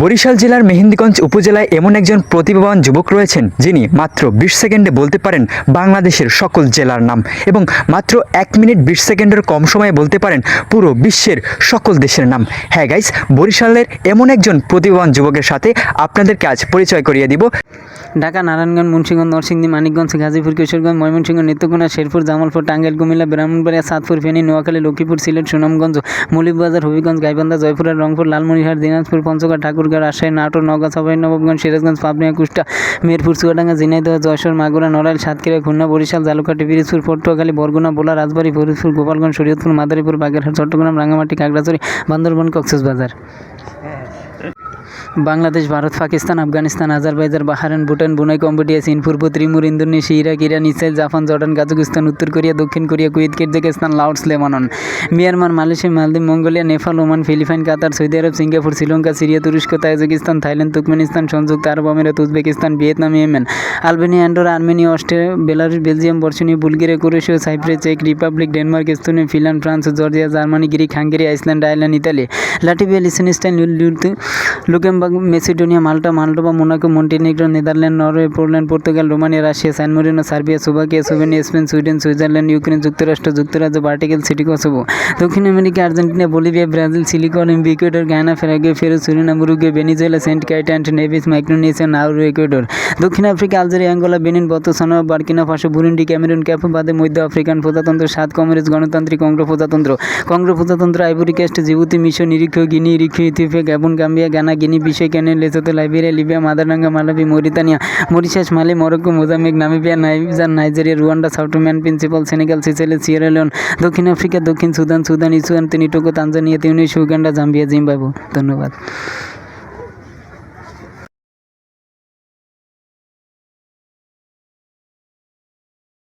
বরিশাল জেলার মেহেন্দিগঞ্জ উপজেলায় এমন একজন প্রতিভাবান যুবক রয়েছেন যিনি মাত্র বিশ সেকেন্ডে বলতে পারেন বাংলাদেশের সকল জেলার নাম এবং মাত্র এক মিনিট বিশ সেকেন্ডের কম সময়ে বলতে পারেন পুরো বিশ্বের সকল দেশের নাম। হ্যাঁ গাইস বরিশালের এমন একজন প্রতিভাবান যুবকের সাথে আপনাদেরকে আজ পরিচয় করিয়ে দিব। Dhaka, Narayanganj, Munshiganj, Narsingdi, Manikganj, Gazipur, Kishoreganj, Mymensingh Netrokona Sherpur, Jamalpur, Tangail, Comilla, Brahmanbaria, Satpur, Feni, Noakhali, Lakshmipur, Sylhet, Sunamganj, মৌলিকবাজার, Habiganj, Gaibandha, Joypurhat, Rangpur, Lalmonirhat, Dinajpur, Panchagarh, Thakurgaon, Rajshahi, Natore, Naogaon সাভাই Nawabganj, Sirajganj পাবনিয়া কুষ্টা Mirpur, Chuadanga, Jhenaidah, Jessore, Magura, Narail, Satkhira, Khulna, Barishal জালুকাঠি Pirojpur, Patuakhali, Barguna, Bhola, Rajbari, Faridpur, Gopalganj, Shariatpur, Madaripur, Bagerhat, Chittagong, Rangamati, Khagrachari, Bandarban, Cox's Bazar. Bangladesh, Bharat, Pakistan, Afghanistan, Azerbaijan Bahrain Bhutan, Brunei, Cambodia, চীন, পূর্ব Timor, Indonesia, Iraq, Iran, Israel, Japan, Jordan Kazakhstan উত্তর Korea, দক্ষিণ Korea, Kuwait, Kyrgyzstan, Laos, Lebanon, Myanmar, Malaysia, মালদ্বীপ, Mongolia, Nepal, Oman, Philippine, Qatar, Saudi Arab, Singapore, Sri Lanka, Syria, তুরস্ক, Tajikistan, Thailand, Turkmenistan, সংযুক্ত আরব আমিরাত, Uzbekistan, Vietnam, Yemen, Albania Andorra Armenia, Austria Belarus Belgium বর্ষণীয় Bulgaria, Croatia, Cyprus, check Republic, Denmark, Estonia, Finland, France, Georgia, Germany, Greek, Hungary, Iceland, Ireland, Italy, Latvia, Liechtenstein Luxembourg, Macedonia, Malta, Moldova, Monaco, Montenegro, Netherland, Norway, Poland, Portugal, Romania, Russia, San Marino, Serbia Slovakia Slovenia Spain, Sweden, Switzerland, Ukraine, যুক্তরাষ্ট্র, যুক্তরাজ্য Vatican City, Kosovo, দক্ষিণ America, Argentina, Bolivia, Brazil, সিলিকন, Ecuador, Guyana ফেরাগে ফেরো Suriname Uruguay Venezuela, Saint and Nevis Micronesia Nauru, Ecuador, দক্ষিণ Africa, Algeria Angola Benin Botswana Burkina Faso, Burundi, Cameroon, Capo, বাদে মধ্য African প্রজাতন্ত্র, সাত কংগ্রেস গণতান্ত্রিক কংগ্রো প্রজাতন্ত্র কংগ্রো প্রজাতন্ত্র, আইভরি জিবুতি মিশর নিরীক্ষ, Guinea ইরিক্ষ Ethiopia Gabon Gambia, Ghana Guinea বিষয় কেন Lesotho Liberia Libya মাদারডাঙ্গা Malawi, Mauritania, Mauritius, Mali, Morocco, Mozambique, Namibia, Niger, Nigeria, Rwanda সাউথম্যান Principe, Senegal Seychelles Sierra Leone, দক্ষিণ আফ্রিকা, দক্ষিণ সুদান সুদান, ইসুয়ান, তিনিটোকো, Tanzania Tunisia Uganda, Zambia, Zimbabwe. ধন্যবাদ।